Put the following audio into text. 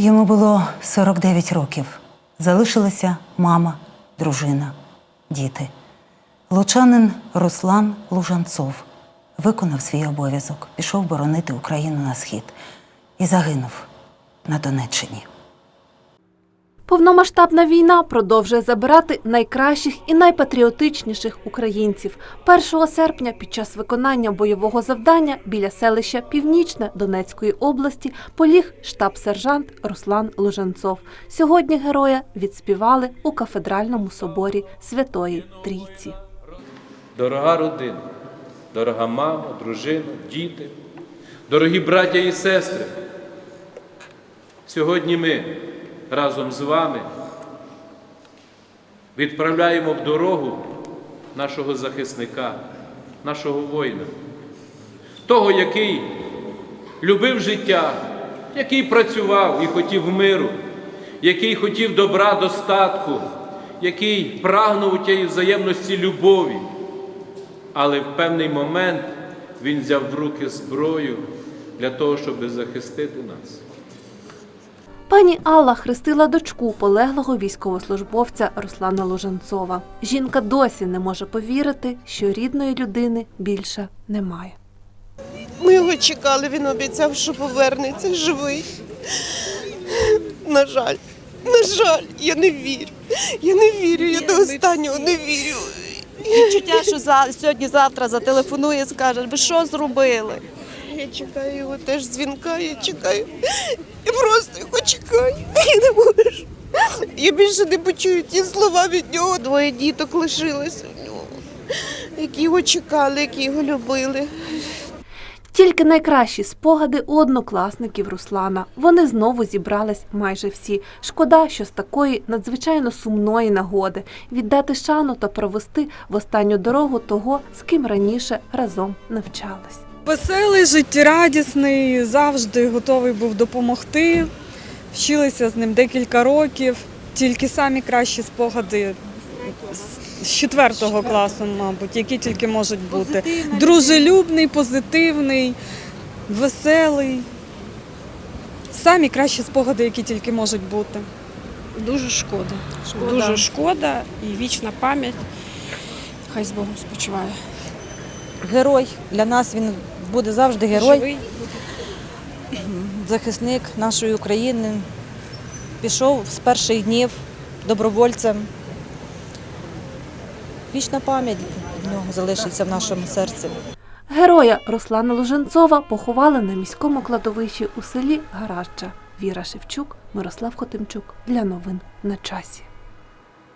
Йому було 49 років. Залишилася мама, дружина, діти. Лучанин Руслан Лужанцов виконав свій обов'язок, пішов боронити Україну на схід і загинув на Донеччині. Повномасштабна війна продовжує забирати найкращих і найпатріотичніших українців. 1 серпня під час виконання бойового завдання біля селища Північне Донецької області поліг штаб-сержант Руслан Лужанцов. Сьогодні героя відспівали у кафедральному соборі Святої Трійці. Дорога родина, дорога мама, дружина, діти, дорогі браття і сестри. Сьогодні ми разом з вами відправляємо в дорогу нашого захисника, нашого воїна, того, який любив життя, який працював і хотів миру, який хотів добра, достатку, який прагнув у тієї взаємності любові. Але в певний момент він взяв в руки зброю для того, щоб захистити нас. Пані Алла хрестила дочку полеглого військовослужбовця Руслана Лужанцова. Жінка досі не може повірити, що рідної людини більше немає. Ми його чекали, він обіцяв, що повернеться живий. На жаль, на жаль, я не вірю. Я не вірю, я до останнього не вірю. Відчуття, що за сьогодні-завтра зателефонує, скаже, ви що зробили? Я чекаю його теж дзвінка, я чекаю. Я просто його чекаю. Я не можу. Я більше не почую ті слова від нього. Двоє діток лишилось у нього, які його чекали, які його любили. Тільки найкращі спогади у однокласників Руслана. Вони знову зібрались майже всі. Шкода, що з такої надзвичайно сумної нагоди віддати шану та провести в останню дорогу того, з ким раніше разом навчались. Веселий, життєрадісний, завжди готовий був допомогти. Вчилися з ним декілька років. Тільки самі кращі спогади з- четвертого класу, мабуть, які тільки можуть бути. Дружелюбний, позитивний, веселий. Самі кращі спогади, які тільки можуть бути. Дуже шкода. Дуже шкода і вічна пам'ять. Хай з Богом спочиває. герой. Для нас він буде завжди герой, Живий. захисник нашої України. Пішов з перших днів добровольцем. Вічна пам'ять від нього залишиться в нашому серці. Героя Руслана Луженцова поховали на міському кладовищі у селі Гаражча. Віра Шевчук, Мирослав Хотимчук для новин на часі.